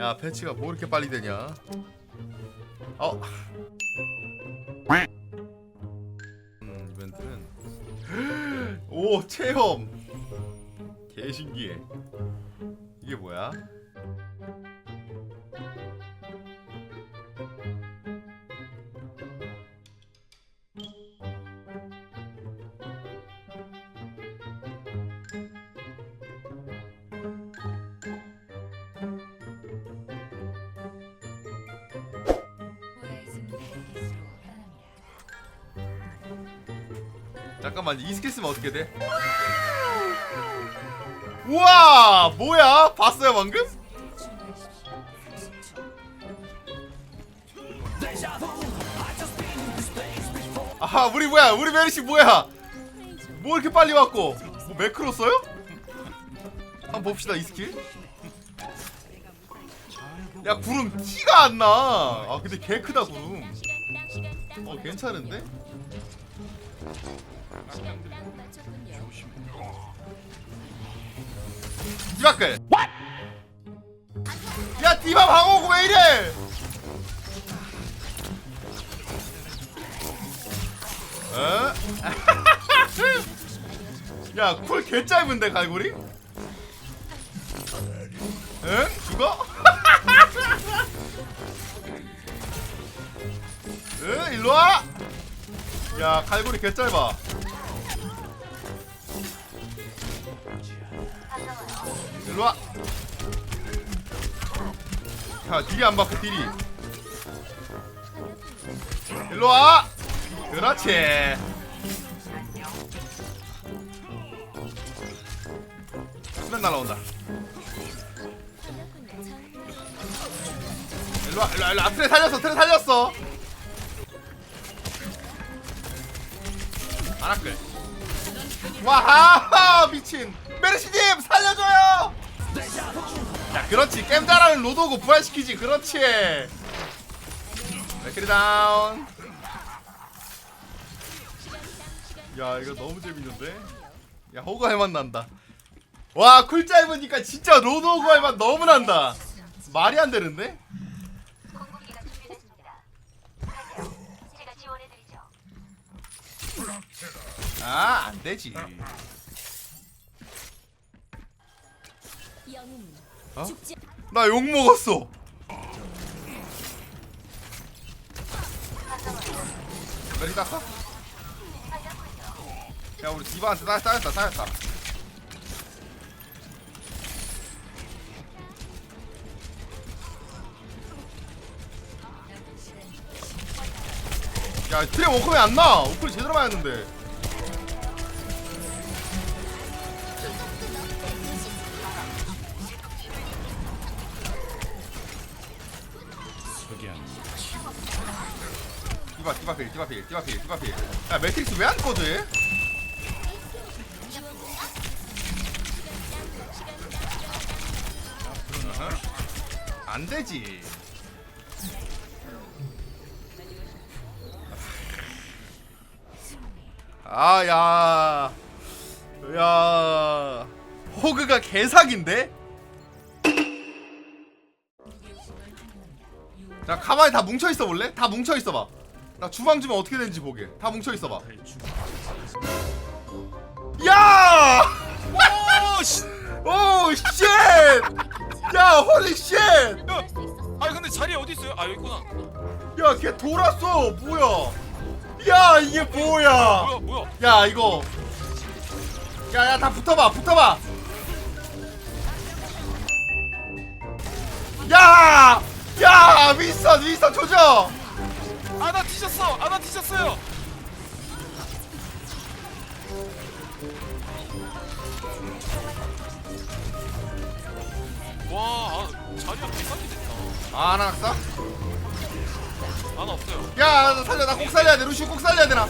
야 패치가 뭐 이렇게 빨리 되냐? 어? 음, 이벤트는 오 체험! 개 신기해. 이게 뭐야 잠깐만 이 스킬 쓰면 어떻게 돼? 우와 뭐야 봤어요 방금? 아하 우리 뭐야 우리 메리씨 뭐야 뭐 이렇게 빨리 왔고 뭐 매크로 써요? 한번 봅시다 이 스킬 야 구름 티가 안나 아 근데 개 크다 구름 어 괜찮은데? 디바클 야 디바 방어구 왜 이래 어? 야쿨 개 짧은데 갈고리? 응? 죽어? 응? 일로와 야 갈고리 개 짧아 일로와. 야 딜이 안 박혀 딜이. 일로와. 그렇지. 수면 날라온다. 일로와 일로와 일로와. 트레 살렸어 트레 살렸어. 아나클. 와하 미친. 메르시님 살려줘요 야 그렇지. 게임 잘하는 로도고 부활시키지. 그렇지. 맥크리 다운. 야 이거 너무 재밌는데? 야 호구 할맛 난다. 와 쿨 짧으니까 진짜 로드 호구 할맛 너무 난다. 말이 안 되는데. 아 안되지 어? 죽지 나욕 먹었어 메리 땄어? 야 우리 디바한테 따, 따였다 따였다 야 트레 워커 왜안 나? 오클 제대로 맞았는데 디바 디바 필 디바 필 디바 필 디바 필 야 매트릭스 왜안 얘? 어허. 안 되지. 아, 야. 야. 호그가 개사기인데? 자, 가만히 다 뭉쳐 있어 볼래? 다 뭉쳐 있어 봐. 나 주방 주면 어떻게 되는지 보게. 다 뭉쳐 있어 봐. 야! 오 씨. 오, 쉣! 야, 홀리 쉣! 야, 아니 근데 자리 어디 있어요? 아 여기 있구나. 야, 걔 돌았어. 뭐야? 야, 이게 뭐야? 뭐야 뭐야? 야, 이거. 야, 야, 다 붙어봐, 붙어봐. 야! 야, 윈스턴, 윈스턴 조져! 아나 뒤졌어. 아나 뒤졌어요. 와 아, 자리가 개싸게 됐다. 아, 하나 낙사? 아나 없어요. 야, 나 살려, 나 꼭 살려야 돼. 루시 꼭 살려야 되나?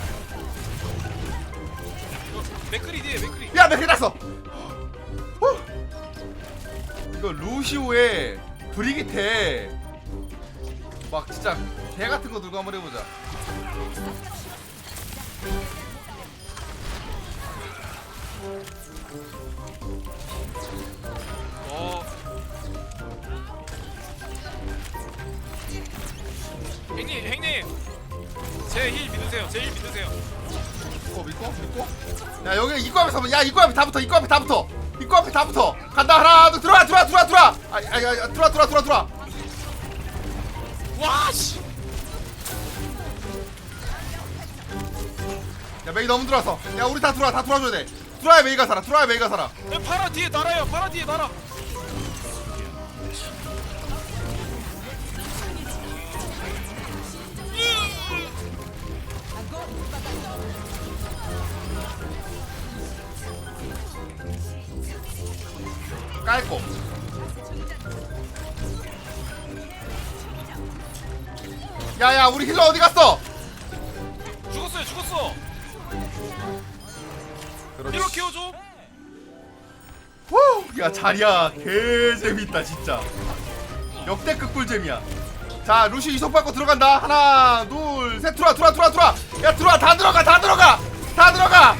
이거 맥크리 뒤에 맥크리. 야, 맥이 났어! 후! 이거 루시오의 브리기테 막 진짜 개 같은 거 들고 한번 해보자. 어. 형님 형님. 제 힐 믿으세요 제 힐 믿으세요. 믿고 믿고 믿고? 야 여기 입구 앞에 서야 입구 앞에 다 붙어 입구 앞에 다 붙어. 입구 앞에 다 붙어. 간다 하나 둘 들어와 들어와 들어와 들어와. 아니 아니 아니 들어와 들어와 들어와 들어와 와씨. 야 메이 너무 들어와서. 야 우리 다 들어와 다 들어와줘야 돼. 들어와야 메이가 살아 들어와야 메이가 살아. 파라 뒤에 날아요 파라 뒤에 날아. 깔고 야야 우리 힐러 어디 갔어? 죽었어요 죽었어. 힐러 키워줘. 후, 야 자리야 개 재밌다 진짜. 역대급 꿀잼이야. 자 루시 이속 받고 들어간다. 하나 둘셋 들어와 들어와 들어와 들어와. 야 들어와 다 들어가 다 들어가 다 들어가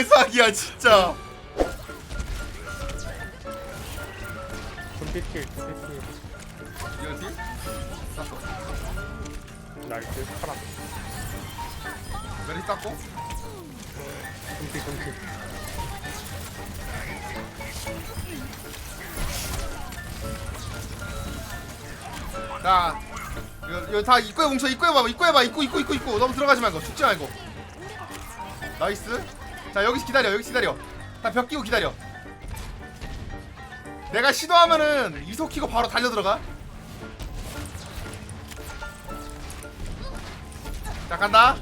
개사기야 진짜. 분비킬 이거 딜? 쌌어 나이스 파라 메리 쌌고? 분비 분비 자 이거, 이거 다 입구에 뭉쳐 입구에 봐봐 입구에 봐 입구 입구 입구 입구. 너무 들어가지 말고 죽지 말고. 나이스 자 여기서 기다려 여기서 기다려. 다벽 끼고 기다려. 내가 시도하면은 이속 키고 바로 달려 들어가. 자 간다.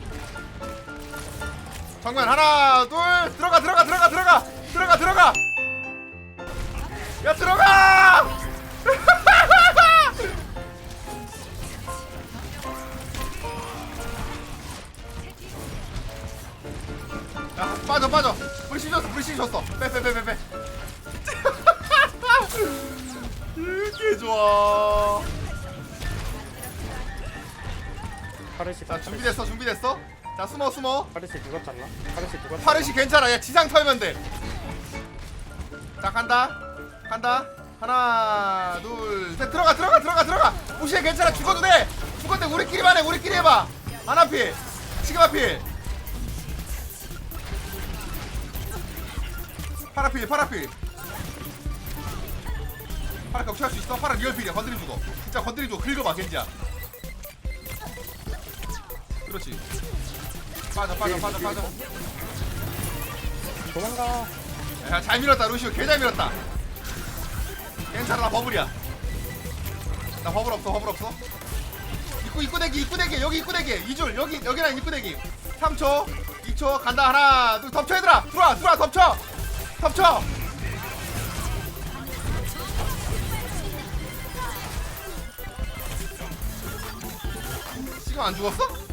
정면 하나 둘 들어가 들어가 들어가 들어가 들어가 들어가. 야 들어가 빠져 빠져. 불씨 줬어 불씨 줬어. 빼 빼 빼 빼빼. 개 좋아. 파르시 자 준비됐어 준비됐어? 자 숨어 숨어. 파르시 누가 탔나? 파르시 누가 탔나? 파르시 괜찮아. 야 지상 털면 돼자 간다. 간다. 하나 둘셋. 들어가 들어가 들어가 들어가. 무시해 괜찮아. 죽어도 돼. 죽어도 돼. 우리끼리만 해 우리끼리 해봐. 하나필. 시그마필 파라필 파라필. 파라 격추할 수 있어? 파라 리얼필이야 건드림 주고. 진짜 건드림 주고 긁어봐 겐지야. 그렇지. 빠져 빠져 빠져 빠져. 도망가. 야, 잘 밀었다 루시오. 개잘 밀었다. 괜찮아 나 버블이야. 나 버블 없어 버블 없어. 입구 입구 대기 입구 대기. 여기 입구 대기. 2줄 여기 여기랑 입구 대기. 3초 2초 간다. 하나 둘 덮쳐 얘들아. 들어와 들어와 덮쳐 덮쳐 지금 안 죽었어?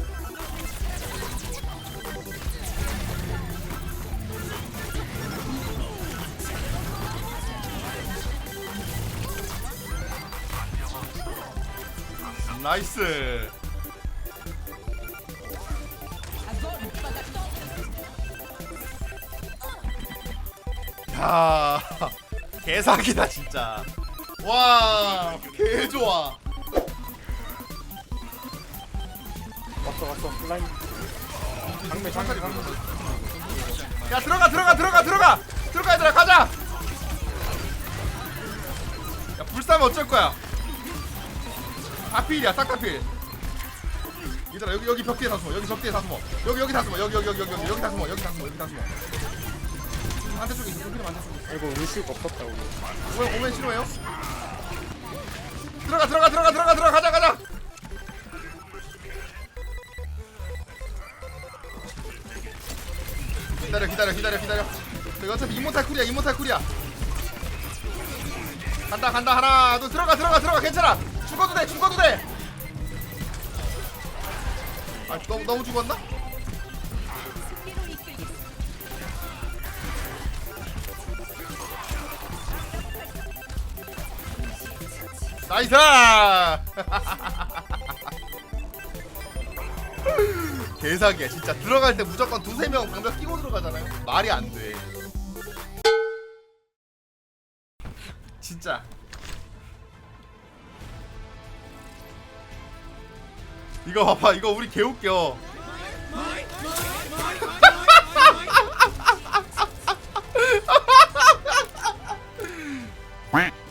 나이스 야 개사기다 진짜. 와 개좋아. 왔어 왔어. 슬라임 장미 장미 장미 야 들어가 들어가 들어가 들어가. 들어가 얘들아 가자. 야 불싸면 어쩔 거야. 다필이야 싹 다필. 얘들아 여기 여기 벽 뒤에 다 숨어. 여기 벽 뒤에 다 숨어. 여기 여기 다 숨어. 여기 여기 여기 여기 여기 여기 다 숨어. 여기 다 숨어 여기 다 숨어 반대쪽에 있어. 여기는 반대쪽에 있어. 아이고 루시가 없었다 우리 오면 오면 싫어요? 들어가 들어가 들어가 들어가 들어가 가자 가자. 기다려 기다려 기다려 기다려. 저기 어차피 이모탈 쿨이야 이모탈 쿨이야. 간다 간다 하나 둘 들어가 들어가 들어가 괜찮아. 죽어도 돼 죽어도 돼 아 너무 너무 죽었나? 나이스! 개사기야 진짜. 들어갈 때 무조건 두세 명 방벽 끼고 들어가잖아요. 말이 안돼. 진짜. 이거 봐봐 이거 우리 개웃겨.